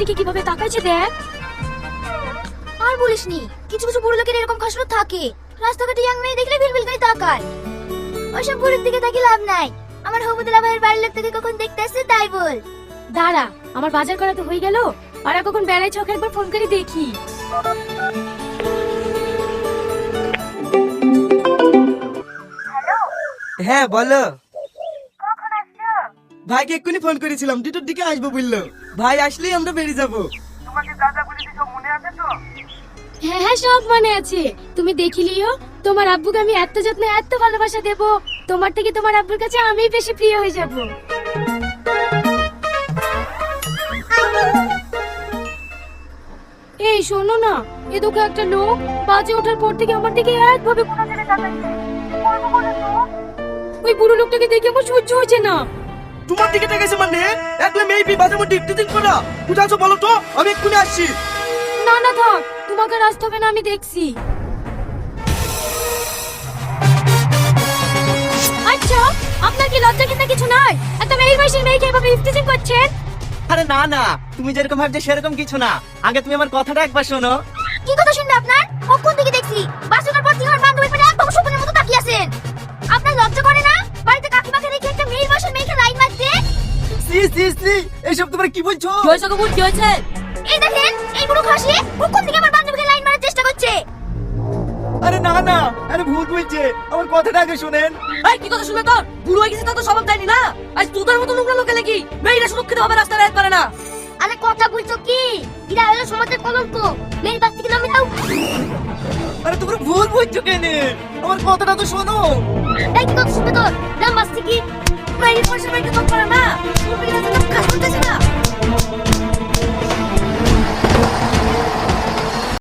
দিকে কীভাবে তাকাইছে দেখ। আর বলিসনি কিছু কিছু বুড়ো লোকের এরকম খাসলো থাকে। রাস্তাঘাটে ইয়াং মেয়ে দেখলে ভিলভিল করে তাকায়। ওইসব বুড়োর দিকে তাকিয়ে লাভ নাই। আমার হবুদুল্লাহ ভাইয়ের বাড়ির লোক তোকে কখন দেখতে আসছে তাই বল। দাঁড়া আমার বাজার করা তো হয়ে গেল। আর কখন বেড়াই চোখে একবার ফোন করে দেখি। হ্যাঁ বলো। ভাইকে এক্ষুনি ফোন করেছিলাম দুটোর দিকে আসব বলল। ভাই আসলেই আমরা বেরিয়ে যাব। হ্যাঁ হ্যাঁ সব মনে আছে। তুমি দেখিলিও তোমার আব্বুকে আমি এত যত্ন এত ভালোবাসা দেব। তোমার থেকে তোমার আব্বুর কাছে আমি বেশি প্রিয় হয়ে যাব। এই শোনো না এ দুটো একটা লোক বাজে ওঠার পর থেকে আমার দিকে একভাবে কোনা ছেড়ে তাকাচ্ছে বলব বলো তো? ওই বুড়ো লোকটাকে দেখে আমার সহ্য হচ্ছে না। তোমার দিকে তাকাইছে মানে? একলা মেয়ে বি বাজার মধ্যে ইফতিজিং করা কোথায় আছো বলো তো আমি এক্ষুনি আসছি। না না থাক তোমাকে আর আসতে হবে না আমি দেখছি। আচ্ছা আপনার কি লজ্জা কিনা কিছু নাই? একটা মেয়ে বয়সের মেয়েকে এভাবে ইফতিজিং করছেন? আরে না না তুমি যেরকম ভাবছ সেরকম কিছু না। আগে তুমি আমার কথাটা একবার শোনো। কি কথা শুনবে আপনার? কখন থেকে দেখছি? বাসনের পর সি সি সি তোমরা কি বলছো? হয়েছে কবুল কি হয়েছে? এই দেখেন এই বুড়ো খাসি কখন থেকে আমার বান্ধবীকে লাইন মারার চেষ্টা করছে? আরে না না আরে ভূত বলছে আমার কথাটা আগে শোনেন। এই কি কথা শুনবে তোর? বুড়ো হয়ে গেছে তা তো স্বভাব দেয়নি না। আজ তোদের মতো নোংরা লোকে নাকি মেয়েরা সুরক্ষিত হবে রাস্তায় রাত পারে না? আরে কথা বলছো কি? এরা হলো সমাজের কলঙ্ক। মেয়ের বাচ্চা থেকে নামে দাও। আরে তোমরা ভুল বলছো কেন? আমার কথাটা তো শোনো। এই কি কথা শুনবে তোর? নাম বাচ্চা কি? তোমরা এই পরিষেবা নিতে না তোমরা কাজ করতেছে না